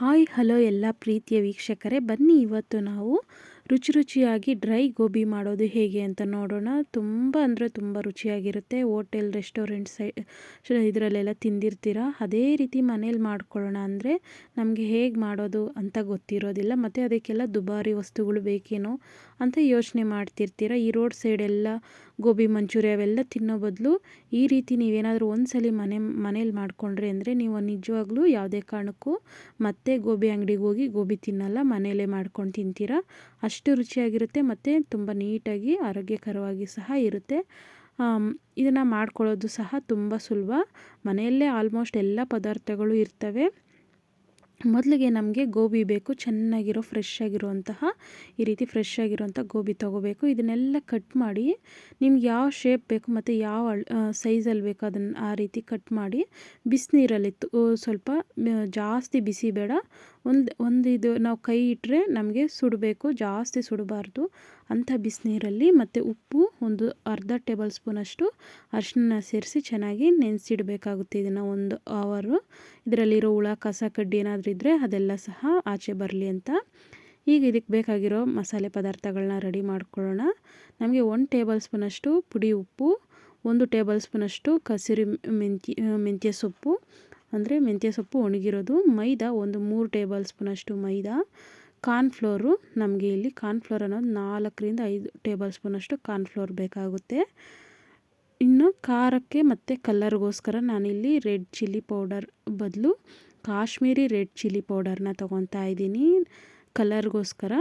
Hi, hello ಎಲ್ಲ ಪ್ರೀತಿಯ ವೀಕ್ಷಕರೇ, ಬನ್ನಿ ಇವತ್ತು ನಾವು ರುಚಿ ರುಚಿಯಾಗಿ ಡ್ರೈ ಗೋಬಿ ಮಾಡೋದು ಹೇಗೆ ಅಂತ ನೋಡೋಣ. ತುಂಬ ಅಂದರೆ ತುಂಬ ರುಚಿಯಾಗಿರುತ್ತೆ. ಹೋಟೆಲ್, ರೆಸ್ಟೋರೆಂಟ್ ಸೈ ಇದರಲ್ಲೆಲ್ಲ ತಿಂದಿರ್ತೀರ? ಅದೇ ರೀತಿ ಮನೇಲಿ ಮಾಡ್ಕೊಳ್ಳೋಣ ಅಂದರೆ ನಮಗೆ ಹೇಗೆ ಮಾಡೋದು ಅಂತ ಗೊತ್ತಿರೋದಿಲ್ಲ. ಮತ್ತು ಅದಕ್ಕೆಲ್ಲ ದುಬಾರಿ ವಸ್ತುಗಳು ಬೇಕೇನೋ ಅಂತ ಯೋಚನೆ ಮಾಡ್ತಿರ್ತೀರ? ಈ ರೋಡ್ ಸೈಡೆಲ್ಲ ಗೋಬಿ ಮಂಚೂರಿ ಅವೆಲ್ಲ ತಿನ್ನೋ ಬದಲು ಈ ರೀತಿ ನೀವೇನಾದರೂ ಒಂದ್ಸಲಿ ಮನೆ, ಮನೇಲಿ ಮಾಡಿಕೊಂಡ್ರಿ ಅಂದರೆ ನೀವು ನಿಜವಾಗ್ಲೂ ಯಾವುದೇ ಕಾರಣಕ್ಕೂ ಮತ್ತೆ ಗೋಬಿ ಅಂಗಡಿಗೆ ಹೋಗಿ ಗೋಬಿ ತಿನ್ನಲ್ಲ ಮನೆಯಲ್ಲೇ ಮಾಡ್ಕೊಂಡು ತಿಂತೀರಾ? ಅಷ್ಟು ರುಚಿಯಾಗಿರುತ್ತೆ ಮತ್ತು ತುಂಬ ನೀಟಾಗಿ ಆರೋಗ್ಯಕರವಾಗಿ ಸಹ ಇರುತ್ತೆ. ಇದನ್ನು ಮಾಡ್ಕೊಳ್ಳೋದು ಸಹ ತುಂಬ ಸುಲಭ. ಮನೆಯಲ್ಲೇ ಆಲ್ಮೋಸ್ಟ್ ಎಲ್ಲ ಪದಾರ್ಥಗಳು ಇರ್ತವೆ. ಮೊದಲಿಗೆ ನಮಗೆ ಗೋಬಿ ಬೇಕು, ಚೆನ್ನಾಗಿರೋ ಫ್ರೆಶ್ ಆಗಿರುವಂತಹ, ಈ ರೀತಿ ಫ್ರೆಶ್ ಆಗಿರುವಂಥ ಗೋಬಿ ತೊಗೋಬೇಕು. ಇದನ್ನೆಲ್ಲ ಕಟ್ ಮಾಡಿ, ನಿಮ್ಗೆ ಯಾವ ಶೇಪ್ ಬೇಕು ಮತ್ತು ಯಾವ ಸೈಜಲ್ಲಿ ಬೇಕು ಅದನ್ನು ಆ ರೀತಿ ಕಟ್ ಮಾಡಿ, ಬಿಸಿನೀರಲ್ಲಿ ಸ್ವಲ್ಪ ಜಾಸ್ತಿ ಬಿಸಿ ಬೇಡ ಒಂದು ಒಂದು ಇದು ನಾವು ಕೈ ಇಟ್ಟರೆ ನಮಗೆ ಸುಡಬೇಕು, ಜಾಸ್ತಿ ಸುಡಬಾರ್ದು. ಅಂಥ ಬಿಸಿನೀರಲ್ಲಿ ಮತ್ತು ಉಪ್ಪು ಒಂದು ಅರ್ಧ ಟೇಬಲ್ ಸ್ಪೂನಷ್ಟು ಅರಿಶಿನ ಸೇರಿಸಿ ಚೆನ್ನಾಗಿ ನೆನೆಸಿಡಬೇಕಾಗುತ್ತೆ ಇದನ್ನು ಒಂದು ಅವರು ಇದರಲ್ಲಿರೋ ಹುಳ, ಕಸ, ಕಡ್ಡಿ ಏನಾದರೂ ಇದ್ದರೆ ಅದೆಲ್ಲ ಸಹ ಆಚೆ ಬರಲಿ ಅಂತ. ಈಗ ಇದಕ್ಕೆ ಬೇಕಾಗಿರೋ ಮಸಾಲೆ ಪದಾರ್ಥಗಳನ್ನ ರೆಡಿ ಮಾಡ್ಕೊಳ್ಳೋಣ. ನಮಗೆ ಒಂದು ಟೇಬಲ್ ಸ್ಪೂನಷ್ಟು ಪುಡಿ ಉಪ್ಪು, ಒಂದು ಟೇಬಲ್ ಸ್ಪೂನಷ್ಟು ಕಸಿರಿ ಮೆಂತ್ಯ ಮೆಂತ್ಯ ಸೊಪ್ಪು ಅಂದರೆ ಮೆಂತ್ಯ ಸೊಪ್ಪು ಒಣಗಿರೋದು, ಮೈದಾ ಒಂದು ಮೂರು ಟೇಬಲ್ ಸ್ಪೂನಷ್ಟು ಮೈದಾ, ಕಾರ್ನ್ಫ್ಲೋರು ನಮಗೆ ಇಲ್ಲಿ ಕಾರ್ನ್ಫ್ಲೋರ್ ಅನ್ನೋದು ನಾಲ್ಕರಿಂದ ಐದು ಟೇಬಲ್ ಸ್ಪೂನಷ್ಟು ಕಾರ್ನ್ಫ್ಲೋರ್ ಬೇಕಾಗುತ್ತೆ. ಇನ್ನು ಖಾರಕ್ಕೆ ಮತ್ತು ಕಲ್ಲರ್ಗೋಸ್ಕರ ನಾನಿಲ್ಲಿ ರೆಡ್ ಚಿಲ್ಲಿ ಪೌಡರ್ ಬದಲು ಕಾಶ್ಮೀರಿ ರೆಡ್ ಚಿಲ್ಲಿ ಪೌಡರ್ನ ತೊಗೊತಾ ಇದ್ದೀನಿ. ಕಲರ್ಗೋಸ್ಕರ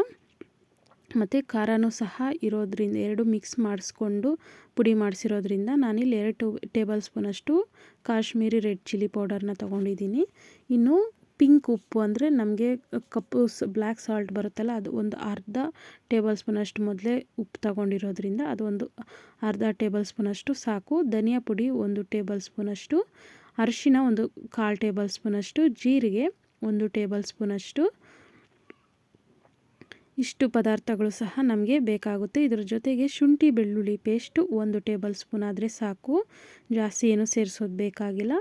ಮತ್ತು ಖಾರನೂ ಸಹ ಇರೋದ್ರಿಂದ ಎರಡು ಮಿಕ್ಸ್ ಮಾಡಿಸ್ಕೊಂಡು ಪುಡಿ ಮಾಡಿಸಿರೋದ್ರಿಂದ ನಾನಿಲ್ಲಿ ಎರಡು ಟೇಬಲ್ ಸ್ಪೂನಷ್ಟು ಕಾಶ್ಮೀರಿ ರೆಡ್ ಚಿಲ್ಲಿ ಪೌಡರ್ನ ತೊಗೊಂಡಿದ್ದೀನಿ. ಇನ್ನು ಪಿಂಕ್ ಉಪ್ಪು ಅಂದರೆ ನಮಗೆ ಕಪ್ಪು ಬ್ಲ್ಯಾಕ್ ಸಾಲ್ಟ್ ಬರುತ್ತಲ್ಲ ಅದು ಒಂದು ಅರ್ಧ ಟೇಬಲ್ ಸ್ಪೂನಷ್ಟು ಮೊದಲೇ ಉಪ್ಪು ತಗೊಂಡಿರೋದ್ರಿಂದ ಅದು ಒಂದು ಅರ್ಧ ಟೇಬಲ್ ಸ್ಪೂನಷ್ಟು ಸಾಕು. ಧನಿಯಾ ಪುಡಿ ಒಂದು ಟೇಬಲ್ ಸ್ಪೂನಷ್ಟು, ಅರಿಶಿನ ಒಂದು ಕಾಲು ಟೇಬಲ್ ಸ್ಪೂನಷ್ಟು, ಜೀರಿಗೆ ಒಂದು ಟೇಬಲ್ ಸ್ಪೂನಷ್ಟು ಇಷ್ಟು ಪದಾರ್ಥಗಳು ಸಹ ನಮಗೆ ಬೇಕಾಗುತ್ತೆ. ಇದರ ಜೊತೆಗೆ ಶುಂಠಿ ಬೆಳ್ಳುಳ್ಳಿ ಪೇಸ್ಟು ಒಂದು ಟೇಬಲ್ ಸ್ಪೂನ್ ಆದರೆ ಸಾಕು. ಜಾಸ್ತಿ ಏನು ಸೇರಿಸೋದು ಬೇಕಾಗಿಲ್ಲ.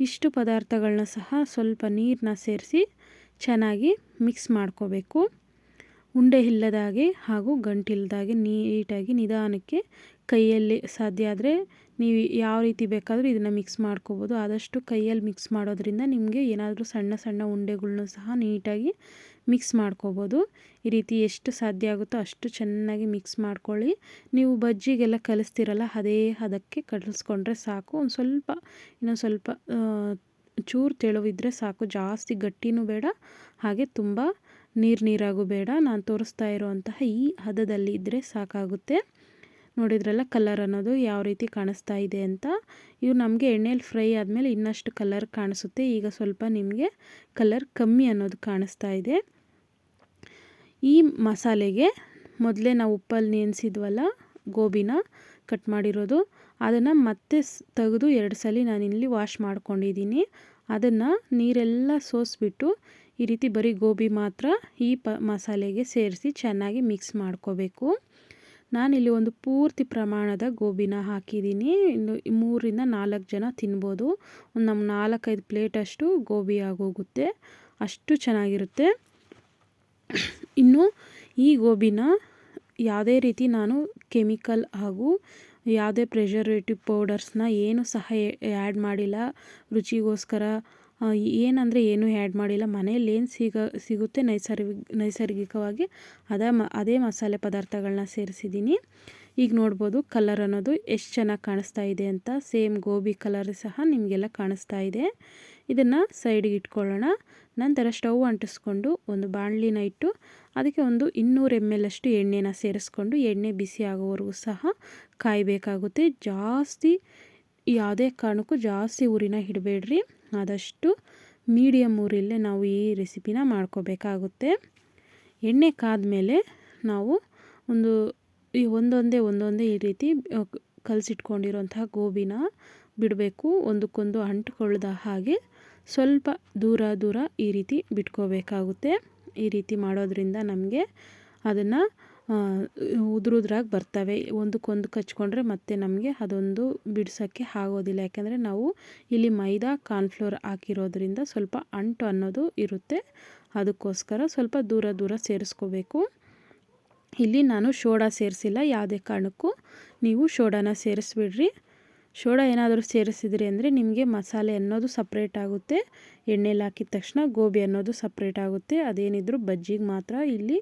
ಇಷ್ಟು ಪದಾರ್ಥಗಳನ್ನ ಸಹ ಸ್ವಲ್ಪ ನೀರನ್ನ ಸೇರಿಸಿ ಚೆನ್ನಾಗಿ ಮಿಕ್ಸ್ ಮಾಡ್ಕೋಬೇಕು. ಉಂಡೆ ಇಲ್ಲದಾಗೆ ಹಾಗೂ ಗಂಟಿಲ್ಲದಾಗೆ ನೀಟಾಗಿ ನಿಧಾನಕ್ಕೆ ಕೈಯಲ್ಲಿ ಸಾಧ್ಯ ಆದರೆ ನೀವು ಯಾವ ರೀತಿ ಬೇಕಾದರೂ ಇದನ್ನು ಮಿಕ್ಸ್ ಮಾಡ್ಕೋಬೋದು. ಆದಷ್ಟು ಕೈಯಲ್ಲಿ ಮಿಕ್ಸ್ ಮಾಡೋದ್ರಿಂದ ನಿಮಗೆ ಏನಾದರೂ ಸಣ್ಣ ಸಣ್ಣ ಉಂಡೆಗಳ್ನೂ ಸಹ ನೀಟಾಗಿ ಮಿಕ್ಸ್ ಮಾಡ್ಕೋಬೋದು. ಈ ರೀತಿ ಎಷ್ಟು ಸಾಧ್ಯ ಆಗುತ್ತೋ ಅಷ್ಟು ಚೆನ್ನಾಗಿ ಮಿಕ್ಸ್ ಮಾಡ್ಕೊಳ್ಳಿ. ನೀವು ಬಜ್ಜಿಗೆಲ್ಲ ಕಲಿಸ್ತಿರಲ್ಲ, ಅದೇ ಅದಕ್ಕೆ ಕಲಿಸ್ಕೊಂಡ್ರೆ ಸಾಕು. ಒಂದು ಸ್ವಲ್ಪ, ಇನ್ನೊಂದು ಸ್ವಲ್ಪ ಚೂರು ತೆಳುವಿದ್ರೆ ಸಾಕು. ಜಾಸ್ತಿ ಗಟ್ಟಿನೂ ಬೇಡ, ಹಾಗೆ ತುಂಬ ನೀರು ನೀರಾಗೂ ಬೇಡ. ನಾನು ತೋರಿಸ್ತಾ ಇರೋವಂತಹ ಈ ಹದದಲ್ಲಿ ಇದ್ದರೆ ಸಾಕಾಗುತ್ತೆ. ನೋಡಿದ್ರಲ್ಲ ಕಲರ್ ಅನ್ನೋದು ಯಾವ ರೀತಿ ಕಾಣಿಸ್ತಾ ಇದೆ ಅಂತ. ಇವು ನಮಗೆ ಎಣ್ಣೆಯಲ್ಲಿ ಫ್ರೈ ಆದಮೇಲೆ ಇನ್ನಷ್ಟು ಕಲರ್ ಕಾಣಿಸುತ್ತೆ. ಈಗ ಸ್ವಲ್ಪ ನಿಮಗೆ ಕಲರ್ ಕಮ್ಮಿ ಅನ್ನೋದು ಕಾಣಿಸ್ತಾ ಇದೆ. ಈ ಮಸಾಲೆಗೆ ಮೊದಲೇ ನಾವು ಉಪ್ಪಲ್ಲಿ ನೆನೆಸಿದ್ವಲ್ಲ, ಗೋಬಿನ ಕಟ್ ಮಾಡಿರೋದು, ಅದನ್ನು ಮತ್ತೆ ತೆಗೆದು ಎರಡು ಸಲ ನಾನಿಲ್ಲಿ ವಾಶ್ ಮಾಡ್ಕೊಂಡಿದ್ದೀನಿ ಅದನ್ನು ನೀರೆಲ್ಲ ಸೋಸಿಬಿಟ್ಟು ಈ ರೀತಿ ಬರೀ ಗೋಬಿ ಮಾತ್ರ ಈ ಪ ಮಸಾಲೆಗೆ ಸೇರಿಸಿ ಚೆನ್ನಾಗಿ ಮಿಕ್ಸ್ ಮಾಡ್ಕೋಬೇಕು. ನಾನಿಲ್ಲಿ ಒಂದು ಪೂರ್ತಿ ಪ್ರಮಾಣದ ಗೋಬಿನ ಹಾಕಿದ್ದೀನಿ ಇನ್ನು ಮೂರಿಂದ ನಾಲ್ಕು ಜನ ತಿನ್ಬೋದು. ಒಂದು ನಮ್ಮ ನಾಲ್ಕೈದು ಪ್ಲೇಟಷ್ಟು ಗೋಬಿ ಆಗೋಗುತ್ತೆ. ಅಷ್ಟು ಚೆನ್ನಾಗಿರುತ್ತೆ. ಇನ್ನು ಈ ಗೋಬಿನ ಯಾವುದೇ ರೀತಿ ನಾನು ಕೆಮಿಕಲ್ ಹಾಗೂ ಯಾವುದೇ ಪ್ರೆಷರೇಟಿವ್ ಪೌಡರ್ಸ್ನ ಏನು ಸಹ ಆ್ಯಡ್ ಮಾಡಿಲ್ಲ. ರುಚಿಗೋಸ್ಕರ ಏನಂದರೆ ಏನೂ ಆ್ಯಡ್ ಮಾಡಿಲ್ಲ. ಮನೆಯಲ್ಲಿ ಏನು ಸಿಗ, ಸಿಗುತ್ತೆ ನೈಸರ್ಗಿ ನೈಸರ್ಗಿಕವಾಗಿ ಅದೇ ಮ, ಅದೇ ಮಸಾಲೆ ಪದಾರ್ಥಗಳನ್ನ ಸೇರಿಸಿದ್ದೀನಿ. ಈಗ ನೋಡ್ಬೋದು ಕಲರ್ ಅನ್ನೋದು ಎಷ್ಟು ಚೆನ್ನಾಗಿ ಕಾಣಿಸ್ತಾ ಇದೆ ಅಂತ. ಸೇಮ್ ಗೋಬಿ ಕಲರ್ ಸಹ ನಿಮಗೆಲ್ಲ ಕಾಣಿಸ್ತಾ ಇದೆ. ಇದನ್ನು ಸೈಡಿಗೆ ಇಟ್ಕೊಳ್ಳೋಣ. ನಂತರ ಸ್ಟವ್ ಅಂಟಿಸ್ಕೊಂಡು ಒಂದು ಬಾಣಲಿನ ಇಟ್ಟು ಅದಕ್ಕೆ ಒಂದು ಇನ್ನೂರು ಎಂ ಎಲ್ ಅಷ್ಟು ಎಣ್ಣೆನ ಸೇರಿಸ್ಕೊಂಡು ಎಣ್ಣೆ ಬಿಸಿ ಆಗೋವರೆಗೂ ಸಹ ಕಾಯಬೇಕಾಗುತ್ತೆ. ಜಾಸ್ತಿ ಯಾವುದೇ ಕಾರಣಕ್ಕೂ ಜಾಸ್ತಿ ಊರಿನ ಇಡಬೇಡ್ರಿ ಆದಷ್ಟು ಮೀಡಿಯಮ್ ಊರಿಲ್ಲೇ ನಾವು ಈ ರೆಸಿಪಿನ ಮಾಡ್ಕೋಬೇಕಾಗುತ್ತೆ. ಎಣ್ಣೆ ಕಾದ್ಮೇಲೆ ನಾವು ಒಂದು ಈ ಒಂದೊಂದೇ ಒಂದೊಂದೇ ಈ ರೀತಿ ಕಲಸಿಟ್ಕೊಂಡಿರೋಂತಹ ಗೋಬಿನ ಬಿಡಬೇಕು. ಒಂದಕ್ಕೊಂದು ಅಂಟ್ಕೊಳ್ದ ಹಾಗೆ ಸ್ವಲ್ಪ ದೂರ ದೂರ ಈ ರೀತಿ ಬಿಟ್ಕೋಬೇಕಾಗುತ್ತೆ. ಈ ರೀತಿ ಮಾಡೋದ್ರಿಂದ ನಮಗೆ ಅದನ್ನು ಉದುರುದ್ರಾಗಿ ಬರ್ತವೆ. ಒಂದಕ್ಕೊಂದು ಕಚ್ಕೊಂಡ್ರೆ ಮತ್ತೆ ನಮಗೆ ಅದೊಂದು ಬಿಡಿಸೋಕ್ಕೆ ಆಗೋದಿಲ್ಲ. ಯಾಕೆಂದರೆ ನಾವು ಇಲ್ಲಿ ಮೈದಾ ಕಾರ್ನ್ಫ್ಲೋರ್ ಹಾಕಿರೋದ್ರಿಂದ ಸ್ವಲ್ಪ ಅಂಟು ಅನ್ನೋದು ಇರುತ್ತೆ. ಅದಕ್ಕೋಸ್ಕರ ಸ್ವಲ್ಪ ದೂರ ದೂರ ಸೇರಿಸ್ಕೋಬೇಕು. ಇಲ್ಲಿ ನಾನು ಶೋಡಾ ಸೇರಿಸಿಲ್ಲ. ಯಾವುದೇ ಕಾರಣಕ್ಕೂ ನೀವು ಶೋಡಾನ ಸೇರಿಸ್ಬಿಡ್ರಿ. ಶೋಡಾ ಏನಾದರೂ ಸೇರಿಸಿದ್ರಿ ಅಂದರೆ ನಿಮಗೆ ಮಸಾಲೆ ಅನ್ನೋದು ಸಪ್ರೇಟ್ ಆಗುತ್ತೆ ಎಣ್ಣೆಲಿ ಹಾಕಿದ ತಕ್ಷಣ ಗೋಬಿ ಅನ್ನೋದು ಸಪ್ರೇಟ್ ಆಗುತ್ತೆ, ಅದೇನಿದ್ರು ಬಜ್ಜಿಗೆ ಮಾತ್ರ ಇಲ್ಲಿ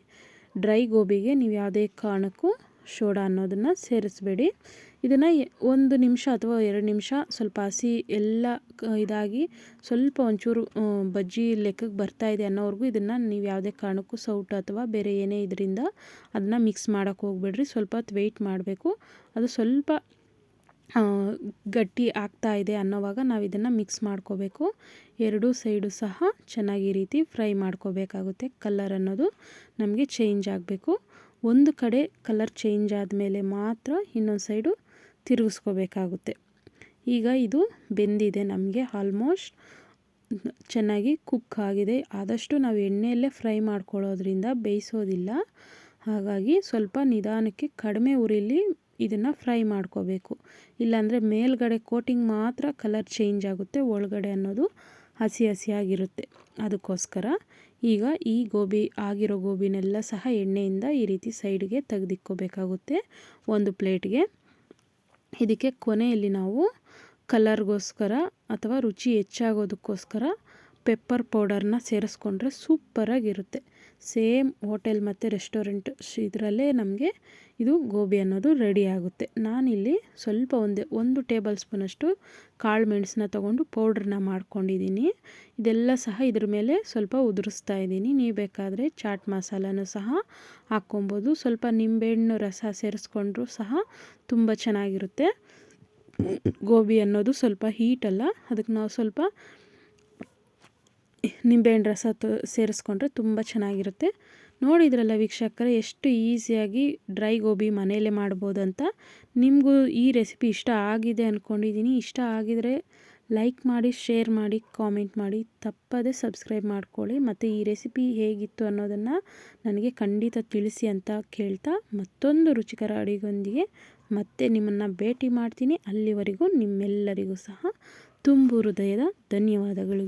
ಡ್ರೈ ಗೋಬಿಗೆ ನೀವು ಯಾವುದೇ ಕಾರಣಕ್ಕೂ ಶೋಡಾ ಅನ್ನೋದನ್ನು ಸೇರಿಸ್ಬೇಡಿ. ಇದನ್ನು ಒಂದು ನಿಮಿಷ ಅಥವಾ ಎರಡು ನಿಮಿಷ ಸ್ವಲ್ಪ ಹಸಿ ಎಲ್ಲ ಇದಾಗಿ ಸ್ವಲ್ಪ ಒಂಚೂರು ಬಜ್ಜಿ ಲೆಕ್ಕಕ್ಕೆ ಬರ್ತಾ ಇದೆ ಅನ್ನೋವರೆಗೂ ಇದನ್ನು ನೀವು ಯಾವುದೇ ಕಾರಣಕ್ಕೂ ಸೌಟ್ ಅಥವಾ ಬೇರೆ ಏನೇ ಇದರಿಂದ ಅದನ್ನ ಮಿಕ್ಸ್ ಮಾಡೋಕ್ಕೆ ಹೋಗ್ಬೇಡ್ರಿ. ಸ್ವಲ್ಪ ಹೊತ್ತು ವೆಯ್ಟ್ ಮಾಡಬೇಕು. ಅದು ಸ್ವಲ್ಪ ಗಟ್ಟಿ ಆಗ್ತಾ ಇದೆ ಅನ್ನೋವಾಗ ನಾವು ಇದನ್ನು ಮಿಕ್ಸ್ ಮಾಡ್ಕೋಬೇಕು. ಎರಡೂ ಸೈಡು ಸಹ ಚೆನ್ನಾಗಿ ರೀತಿ ಫ್ರೈ ಮಾಡ್ಕೋಬೇಕಾಗುತ್ತೆ ಕಲರ್ ಅನ್ನೋದು ನಮಗೆ ಚೇಂಜ್ ಆಗಬೇಕು. ಒಂದು ಕಡೆ ಕಲರ್ ಚೇಂಜ್ ಆದಮೇಲೆ ಮಾತ್ರ ಇನ್ನೊಂದು ಸೈಡು ತಿರುಗಿಸ್ಕೋಬೇಕಾಗುತ್ತೆ. ಈಗ ಇದು ಬೆಂದಿದೆ ನಮಗೆ ಆಲ್ಮೋಸ್ಟ್ ಚೆನ್ನಾಗಿ ಕುಕ್ ಆಗಿದೆ. ಆದಷ್ಟು ನಾವು ಎಣ್ಣೆಯಲ್ಲೇ ಫ್ರೈ ಮಾಡ್ಕೊಳ್ಳೋದ್ರಿಂದ ಬೇಯಿಸೋದಿಲ್ಲ. ಹಾಗಾಗಿ ಸ್ವಲ್ಪ ನಿಧಾನಕ್ಕೆ ಕಡಿಮೆ ಉರಿಲಿ ಇದನ್ನು ಫ್ರೈ ಮಾಡ್ಕೋಬೇಕು. ಇಲ್ಲಾಂದರೆ ಮೇಲ್ಗಡೆ ಕೋಟಿಂಗ್ ಮಾತ್ರ ಕಲರ್ ಚೇಂಜ್ ಆಗುತ್ತೆ, ಒಳಗಡೆ ಅನ್ನೋದು ಹಸಿ ಹಸಿಯಾಗಿರುತ್ತೆ. ಅದಕ್ಕೋಸ್ಕರ ಈಗ ಈ ಗೋಬಿ, ಆಗಿರೋ ಗೋಬಿನೆಲ್ಲ ಸಹ ಎಣ್ಣೆಯಿಂದ ಈ ರೀತಿ ಸೈಡ್ಗೆ ತೆಗೆದಿಕ್ಕೋಬೇಕಾಗುತ್ತೆ ಒಂದು ಪ್ಲೇಟ್ಗೆ. ಇದಕ್ಕೆ ಕೊನೆಯಲ್ಲಿ ನಾವು ಕಲರ್ಗೋಸ್ಕರ ಅಥವಾ ರುಚಿ ಹೆಚ್ಚಾಗೋದಕ್ಕೋಸ್ಕರ ಪೆಪ್ಪರ್ ಪೌಡರ್ನ ಸೇರಿಸ್ಕೊಂಡ್ರೆ ಸೂಪರಾಗಿರುತ್ತೆ. ಸೇಮ್ ಹೋಟೆಲ್ ಮತ್ತು ರೆಸ್ಟೋರೆಂಟ್ ಇದರಲ್ಲೇ ನಮಗೆ ಇದು ಗೋಬಿ ಅನ್ನೋದು ರೆಡಿ ಆಗುತ್ತೆ. ನಾನಿಲ್ಲಿ ಸ್ವಲ್ಪ ಒಂದೇ, ಒಂದು ಟೇಬಲ್ ಸ್ಪೂನಷ್ಟು ಕಾಳು ಮೆಣಸನ್ನ ತೊಗೊಂಡು ಪೌಡ್ರನ್ನ ಮಾಡ್ಕೊಂಡಿದ್ದೀನಿ. ಇದೆಲ್ಲ ಸಹ ಇದ್ರ ಮೇಲೆ ಸ್ವಲ್ಪ ಉದುರಿಸ್ತಾ ಇದ್ದೀನಿ. ನೀವು ಬೇಕಾದರೆ ಚಾಟ್ ಮಸಾಲನೂ ಸಹ ಹಾಕ್ಕೊಬೋದು. ಸ್ವಲ್ಪ ನಿಂಬೆಹಣ್ಣು ರಸ ಸೇರಿಸ್ಕೊಂಡ್ರೂ ಸಹ ತುಂಬ ಚೆನ್ನಾಗಿರುತ್ತೆ. ಗೋಬಿ ಅನ್ನೋದು ಸ್ವಲ್ಪ ಹೀಟಲ್ಲ ಅದಕ್ಕೆ ನಾವು ಸ್ವಲ್ಪ ನಿಂಬೆಹಣ್ಣು ರಸ ತ, ಸೇರಿಸ್ಕೊಂಡ್ರೆ ತುಂಬ ಚೆನ್ನಾಗಿರುತ್ತೆ. ನೋಡಿದ್ರಲ್ಲ ವೀಕ್ಷಕರೇ, ಎಷ್ಟು ಈಸಿಯಾಗಿ ಡ್ರೈ ಗೋಬಿ ಮನೆಯಲ್ಲೇ ಮಾಡ್ಬೋದು ಅಂತ. ನಿಮಗೂ ಈ ರೆಸಿಪಿ ಇಷ್ಟ ಆಗಿದೆ ಅಂದ್ಕೊಂಡಿದ್ದೀನಿ ಇಷ್ಟ ಆಗಿದರೆ ಲೈಕ್ ಮಾಡಿ, ಶೇರ್ ಮಾಡಿ, ಕಾಮೆಂಟ್ ಮಾಡಿ. ತಪ್ಪದೇ ಸಬ್ಸ್ಕ್ರೈಬ್ ಮಾಡ್ಕೊಳ್ಳಿ. ಮತ್ತು ಈ ರೆಸಿಪಿ ಹೇಗಿತ್ತು ಅನ್ನೋದನ್ನು ನನಗೆ ಖಂಡಿತ ತಿಳಿಸಿ ಅಂತ ಕೇಳ್ತಾ ಮತ್ತೊಂದು ರುಚಿಕರ ಅಡಿಗೊಂದಿಗೆ ಮತ್ತೆ ನಿಮ್ಮನ್ನು ಭೇಟಿ ಮಾಡ್ತೀನಿ. ಅಲ್ಲಿವರೆಗೂ ನಿಮ್ಮೆಲ್ಲರಿಗೂ ಸಹ ತುಂಬು ಹೃದಯದ ಧನ್ಯವಾದಗಳು.